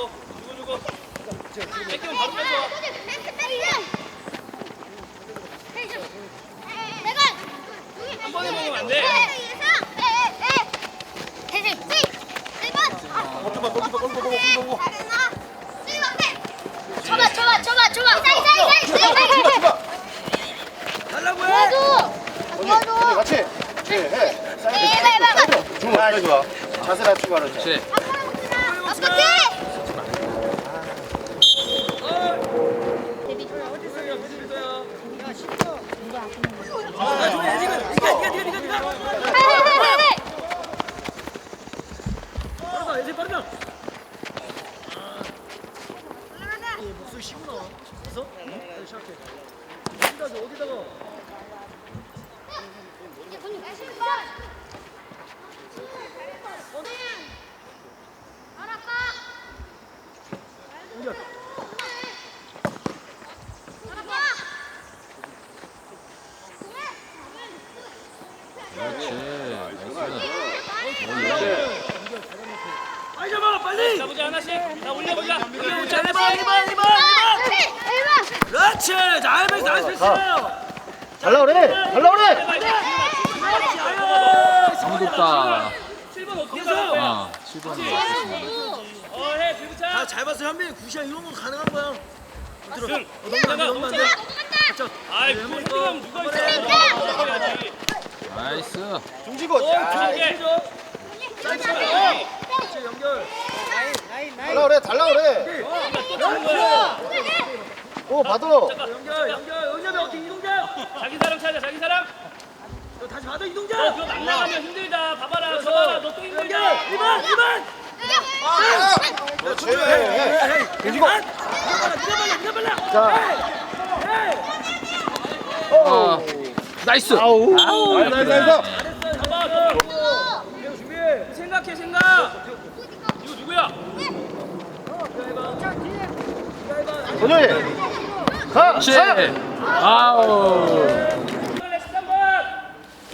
주고 주고 주고 뺏기면 바로 뺏어 한 번에 먹으면 안 돼. 골키퍼 골키퍼 골키퍼 보고 골키퍼 보고 줘봐 줘봐 줘봐 줘봐 사이 사 이 사 이 사이 출발 출발 달라고 해. 도와줘 언니 도와줘 같이 그렇지 해 해봐 해봐 해봐 주문 아 좋아 자세 낮추고 하는 자 그렇지. 어떻게 아, 좋아. 지금 니가 니가 니가 니가 니가. 빠르다. 예지 빠르다. 이 목소리 쉬구나. 있어? 응? 시작해. 어디다가 어디다가? 연결. 그렇지. 빨리 잡아 빨리. 잡보자 하나씩 다 올려보자 자 1번 1번 1번 1번. 그렇지. 잘 패스 잘 패스. 달라 그래 달라 그래 성급다. 7번 어떻게 거기서. 잡아 아, 7번이 어해 비부차 다잘 봤어 현빈 굿이야 이런 건 가능한 거야. 들어. 승 어, 너무 너무 안 돼. 아이 그 헤딩하면 누가 있어? 나이스. 중지고 어, 자, 게. 그렇지 연결. 달라 그래 달라 그래. 오 받아 연결 연결. 연결이 어떻게 이동자? 자기 사람 찾아 자기 사람 너 다시 받아 너 이동자. 그거 날라가면 힘들다 봐봐라 저봐라 너또 연결 힘들다 1번 2번. 그렇지 돼지고. 니가 빨라 니가 자. 빨라. 어. 나이스. 아우 아우. 나이스 나이스 잘했어. 잡아 너 준비 준비. 생각해 생각 이거 누구야 권현이 가. 가! 아우. 원래 13번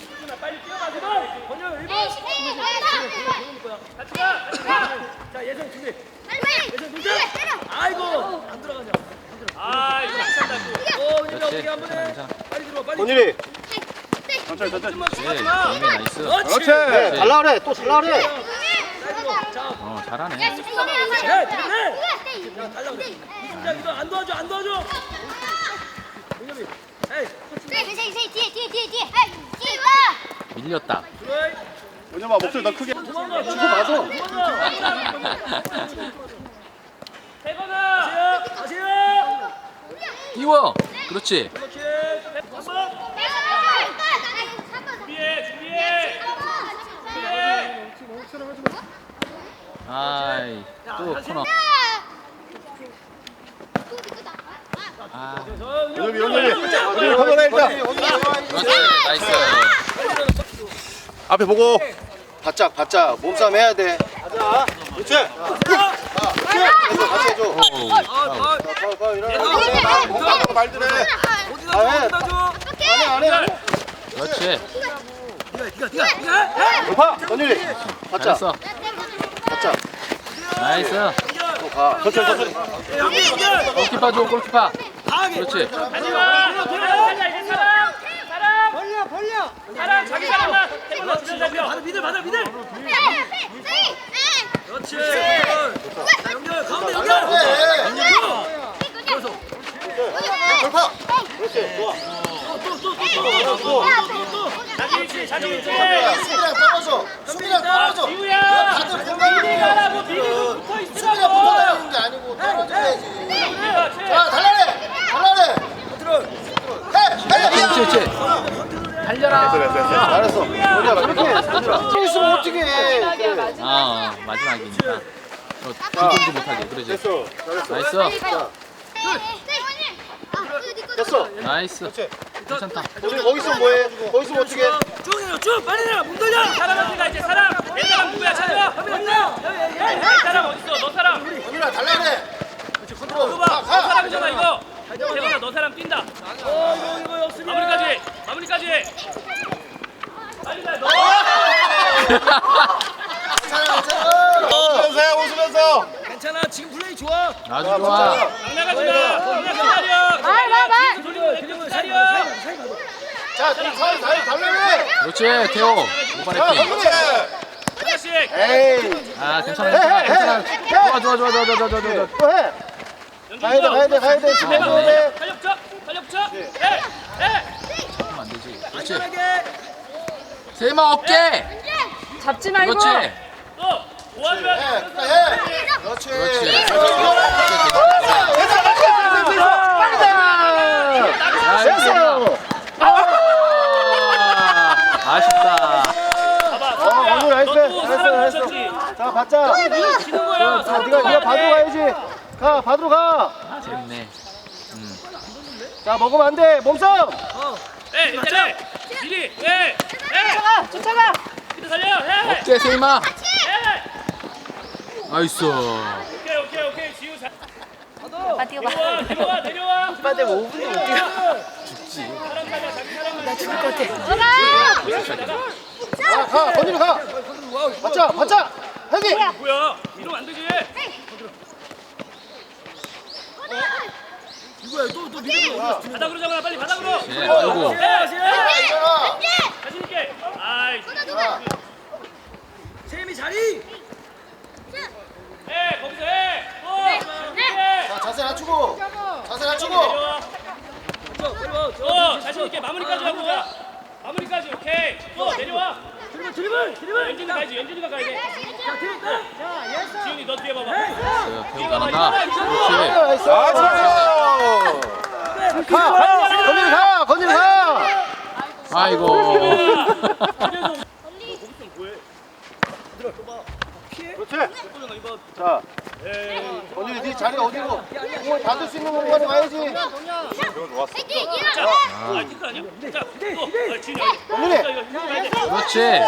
수준아 빨리 뛰어가 번 번영 1번. 같이 가 같이 가 자 예성 준비. 예성 동작. 아이고 안 들어가냐. 아 이거 안 찬다고 어 은혁이 그렇지. 어떻게 한번 해. 괜찮아, 빨리 들어와 빨리. 권현이 천천히 천천히 좀만 네, 하지 마. 경미 나이스. 그렇지 네, 달라 그래 또 달라 그래 자. 어, 잘하네. 네. 야 이거 안 도와줘 안 도와줘. 에이. 밀렸다. 권현아 목소리 더 크게 도망가. 주고 맞아. 가세요. 띄워. 그렇지. 그렇지. 한번. 준비해 준비해 준비해 아이, 또 코너. 아, 권현이 권현이 한번 해 일단 그렇지. 나이스. 앞에 보고 바짝 바짝 몸싸움 해야 돼 가자 그렇지 같이 해줘 오, 아. 아. 파울 일어나 몸싸움 말들 해 어디다 아, 해. 줘. 어디다 줘. 안해 안해 안해 그렇지. 높아 권현이 바짝 잘했어. 나이스. 골키퍼 줘, 골키퍼. 그렇지. 좋아 또또또또또또 자기 자기 떨어져 떨어져 다들 붙어 있으라고 붙어 다니는 게 아니고 떨어져야지 자 달라래 달라래. 달려라. 있으면 어떻게 아, 마지막이니까. 저 뒤돌지 못하게. 그러지. 됐어 잘했어 나이스. 됐어 나이스. 괜찮다. 우리 거기 있으면 뭐해? 거기 있으면 어떻게 해? 쭉 해요. 쭉 빨리 내려. 문 돌려. 사람한테 가 이제 사람. 내 사람 누구야 찾아 내 사람 어딨어? 너 사람. 너 권현아 달라래 컨트롤. 가 사람이잖아 이거. 태건아 너 사람 뛴다. 어 이거 이거 없으면. 마무리까지 마무리까지 빨리 가 너. 괜찮아 괜찮아 웃으면서 해 웃으면서 괜찮아. 지금 플레이 좋아. 아주 자, 좋아. 맞자. 안 나가지 마. 그냥 기다려. 말, 말, 말. 돌리고 내리고 기다려. 자, 사이 사이 달래. 그렇지, 태호. 건드려. 하나씩. 에이. 아, 괜찮아, 괜찮아, 괜찮아. 좋아, 좋아, 좋아, 좋아, 좋아, 좋아, 좋아. 또 해. 가야 돼, 가야 돼, 가야 돼. 지금 해봐. 해야 돼. 탄력 쳐. 탄력 쳐. 해. 해. 잡으면 안 되지. 그렇지. 세이마 어깨. 잡지 말고. 그렇지. 또 도와줘야 해, 돼. 해. 그렇지. 그렇지. 빠르다. 됐어. 아, 아쉽다. 봐봐. 어, 방금 나이스. 너도 나이스, 사람 나이스. 놓쳤지. 자, 받자. 치는 거야. 자, 네가 네가 받으러 가야지. 가, 받으러 가. 재밌네. 음. 자, 먹으면 안 돼. 몸싸움. 해. 이제 미리. 해. 해. 쫓아가, 쫓아가. 밑에 살려. 해. 어깨 세이마. 해. 나이스. 오케이 오케이 오케이 지우 잘. 아, 뛰어봐. 내려와 내려와 내려와. 오빠 내가 5분도 못 뛰어 사람 가자 자기 사람 가자. 죽을 것 같아 가, 가. 건드려 가. 받자, 받자. 여기. 뭐야? 이러면 안 되지. 누구야 또또 미드로 바닥으로 잡아 빨리 바닥으로. 예, 아이고. 해. 자, 자신 있게. 아이. 세미 자리 해 거기서 해. 자, 자세 낮추고. 자세 낮추고. 어 자신 있게 마무리까지 하고 가. 마무리까지 오케이. 또 내려와. 드리블 드리블 드리블 연준이 가야지 연준이가 가야 돼. 자 뒤에 있다 지훈이 너 뒤에 봐봐. 태호 잘한다. 그렇지. 나이스. 가. 건드려 가. 건드려 가. 아이고. 그렇지. 자, 건드려 네 자리 어디로? 공을 받을 수 있는 공간에 가야 돼. 그렇지.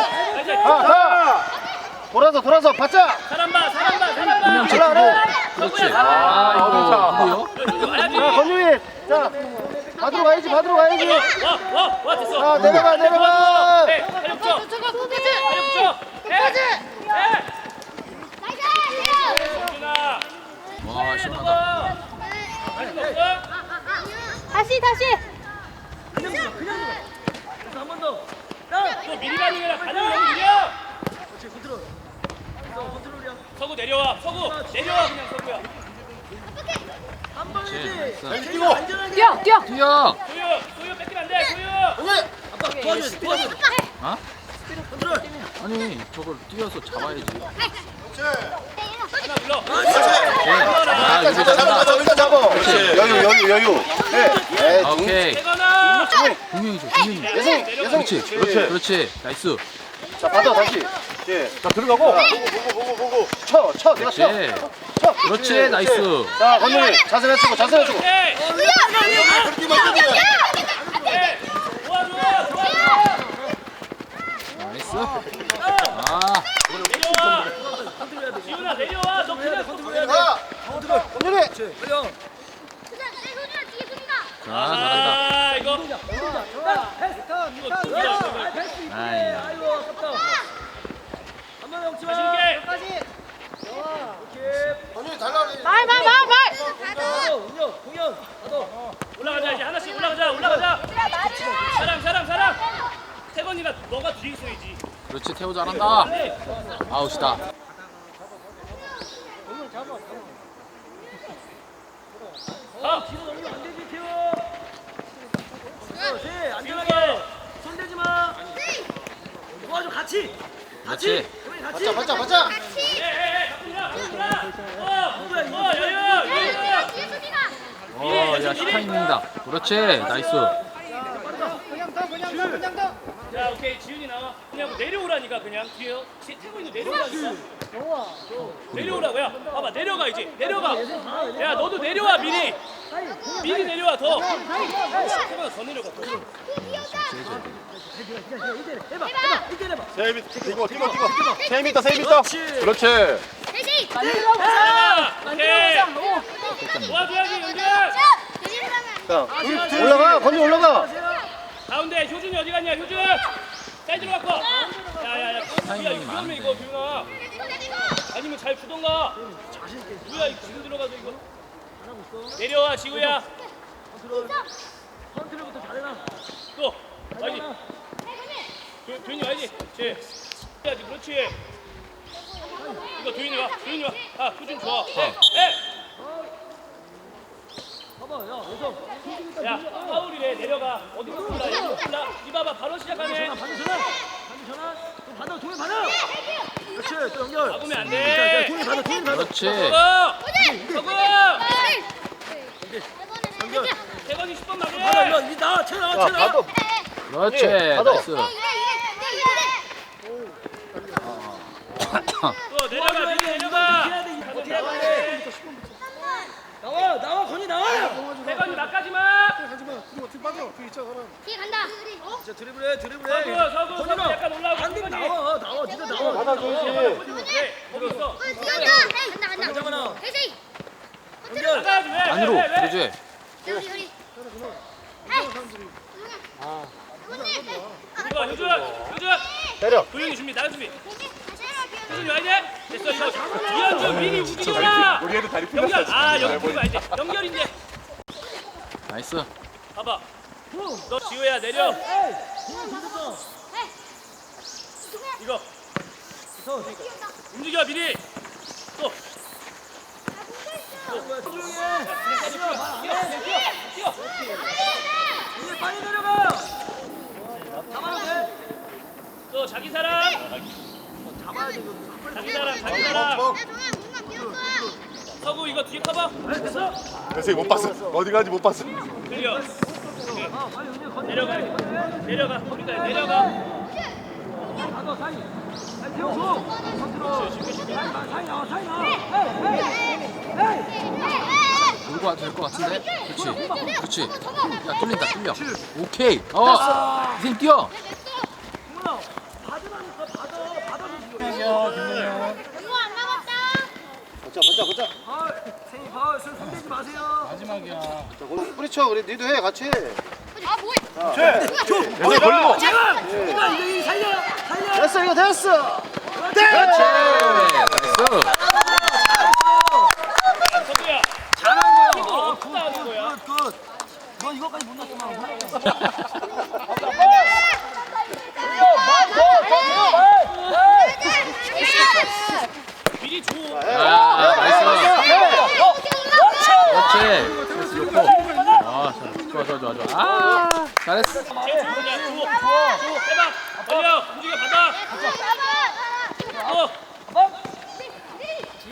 가, 가. 돌아서, 돌아서 받자. 사람 봐, 사람 봐, 사람 봐. 한명 제끼고. 그렇지. 아, 이거 누구요? 와야지. 자, 건드려. 자, 받으러 가야지, 받으러 가야지. 자, 내려가, 내려가. 쫓아가, 끝까지. 활력 쳐. 와, 시원하다. 다시, 다시. 그냥 들어 그냥 들어 한번더 또 미리 반응해라. 반응 너무 느려. 그렇지 컨트롤 저 컨트롤이야 서구 내려와, 서구 내려와 그냥 서구야. 한 번이지 나이스. 뛰고. 안전하게 뛰어, 뛰어. 뛰어. 소유, 소유 뺏기면 안 돼, 소유. 건드려. 아빠 도와줘야 돼 어? 컨트롤 아니, 저걸 뛰어서 잡아야지. 아, 이거 잡아. 잡아, 일단 잡아. 여유, 여유, 여유. 네. 네, 중. 오케이. 대건아. 분명히. 예성, 예성. 그렇지. 그렇지. 그렇지. 나이스. 자, 받아, 다시. 예. 자, 들어가고. 보고, 보고, 보고. 쳐, 쳐, 내가 쳐. 그렇지. 쳐. 그렇지. 나이스. 자, 건드려. 자세 낮추고, 자세 좋아. 나이스. 아. 지훈아 내려와. 너 그냥 컨트롤 해야 돼 가. 컨트롤 건드려. 그렇지 자, 잘한다. 아, 이거. 아이. 아이고 아깝다 한번 넘지 마 자신 있게. 오케이 건드려, 달라. 말, 말, 말, 말. 받아 운영 공연 받아 올라가자 이제 하나씩 올라가자 올라가자 사람 사람 사람 태건이가 너가 뒤에 있어야지 그렇지. 태호 잘한다. 아웃이다. 뒤로 넘기면 안 되지 태호 그렇지 안전하게 손 대지 마 도와줘 같이 같이 그렇지. 우리 같이 받자, 받자, 받자. 에에에 가뿐이야 어어 여유 여유 어, 야, 스타임입니다. 그렇지. 나이스. 자 오케이 지훈이 나와 그냥 내려오라니까 그냥 뒤에 태- 태건이도 내려오라니까 내려오라고 야 봐봐 내려가 이제 내려가 야 너도 내려와 미리 미리 내려와 더. 태건아 더 내려가 더. 해봐 해봐. 이때 해봐. 세미, 뛰고, 뛰고, 뛰고. 세미 있다, 세미 있다. 그렇지. 자. 오케이. 도와줘야지 연결 자, 올라가, 건드려, 올라가. 가운데 효준이 어디 갔냐 효준? 사이드로 바꿔 야야야 야 이거 위험해 많은데. 이거 규현아. 아니면 잘 주던가. 자신 있게 뭐야 이거 지금 들어가서 이거. 내려와 지구야. 컨트롤. 컨트롤부터 잘해라. 또 와야지. 도- 도인이 와야지. 제. 해야지 그렇지. 이거 도인이 와. 도인이 와. 아 수준 좋아. 해. 해. 봐봐, 야, 여기서. 야 파울이래 내려가. 어디서 골라? 여기서 골라. 이봐봐 바로 시작하네. 전화, 반대 전화. 반대 전화. 또 받아, 동해 받아. 그렇지, 또 연결. 막으면 안 자, 돼. 자, 동해 받아, 동해 받아. 그렇지. 서구. 서구. 대건이 10번 받아, 막으래. 이거, 이 나와, 채 나와, 자, 채 나와. 그렇지. 예, 받아. 나이스. 또 내려가 미리 내려가. 어떻게 해야 돼? 나와, 나와, 건이 나와. 대건이 막가지 마. 뒤에 간다. 자, 드리블해, 드리블해. 서구 서구 서구 약간 올라오고. 대건이. 나와, 나와, 네가 나와. 받아줘야지. 네 거기 있어. 간다 간다. 잠깐만. 대세이. 연결. 나가야지 왜? 안으로. 왜, 왜, 왜? 그렇지. 우리 우리. 이거 효준 효준. 때려. 도영이 준비 나가 준비. 효준이 와야 돼. 됐어 이거. 이현준 미리 움직여라. 우리 애들 다리 연결. 풀렸어. 아 연결 와야지. 연결인데. 나이스. 봐봐. 너 지호야 내려. 이거 움직여 미리. 또. 조용히 해. 뛰어 뛰어 뛰어. 이제 빨리 내려가. 잡아도 돼. 또 자기 사람. 잡아야 돼. 자기 사람 자기 사람. 서구 이거 뒤에 커버. 됐어. 그래서 못 봤어. 어디 가는지 못 봤어. 건이. 내려가. 내려가. 거기다 내려가. 받아, 사이. 사이 태워줘. 컨트롤. 사이 나, 사이 나와, 사이 나와. 에이, 에이, 에이. 돌고 와도 될것 같은데? 그렇지. 그렇지. 야, 뚫린다, 뚫려. 오케이. 어. 이생 뛰어. 받으라니까, 받아. 받아주지. 이거 안 남았다. 받 자, 받자, 받자. 파울. 생이 파울. 손 손대지 마세요. 자, 거기 뿌리쳐. 우리 니도 해, 같이. 아 뭐야? 얘네 걸리고. 제가 이거 이거 살려. 살려. 됐어, 이거 됐어. 그렇지. 나이스. 서구야. 잘한 거야. 이걸 어, 어떻게 하는 거야? 굿, 굿. 너 이거까지 못 났구만. 미리 줘. 아, 나이스. 그렇지. 패스 좋고. 아, 좋아, 좋아, 좋아, 좋아. 아, 잘했어. 어.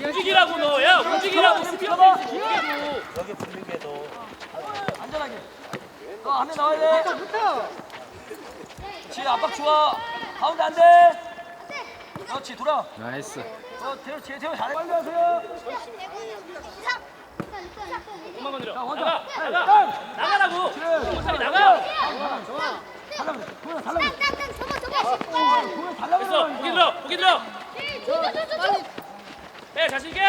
움직이라고 너. 야 움직이라고. 스피어 페이스 어떻게 줘. 안전하게. 너 안에 나와야 돼. 지 압박 좋아. 가운데 안 돼. 그렇지 돌아. 나이스. 어, 태호, 제 태호 잘해. 빨리 하세요. 엄마 건드려. 나가. 나가. 나가라고. 빨리 나가. 됐어. 고기 들어. 고기 들어. 해 자신 있게.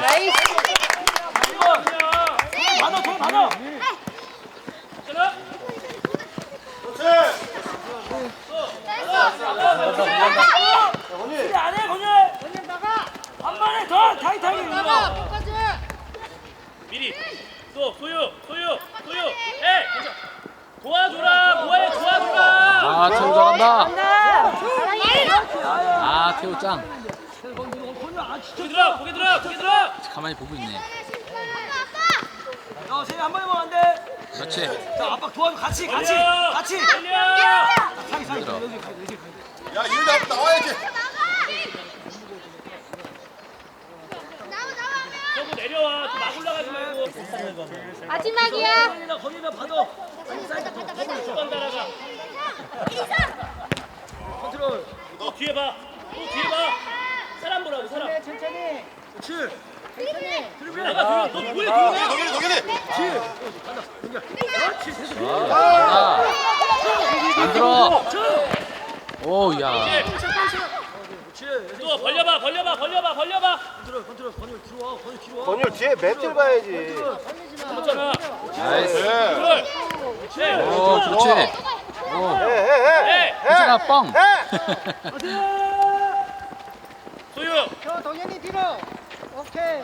나이스. 받아, 동현 받아. 괜찮아? 수비 안 해, 건현. 건현 나가. 한 번에 더 타이트하게 눌러. 미리. 또 소유. 소유. 소유. 해. 괜찮아. 도와줘라. 뭐해? 도와줘라. 아, 태우 잘한다. 아, 태우 짱. 아. 고기 들어. 고기 들어. 고기 들어. 가만히 보고 있네. 어, 세이 한 번에 먹으면 안 돼. 그렇지. 자, 압박 도와줘. 같이, 같이. 같이. 사이. 들어. 야, 이리 앞 나와야지. 내려와. 또 막 올라가지 말고. 마지막이야. 건이나, 건이나 받아. 아니, 사이드 수건 따라가. 컨트롤. 또 뒤에 봐. 또 뒤에 봐. 사람 보라고 사람. 그렇지. 나가 도영. 너 뭐해 도영아? 동현이, 동현이. 아, 안 들어. 오, 야. 또 벌려봐. 벌려봐. 벌려봐. 벌려봐. 건율 뒤에 맷들 봐야지. 그렇잖아. 나이스. 그걸. 네. 오, 그렇지. 어. 괜찮아 뻥. 소유. 저 동현이 뒤로. 오케이.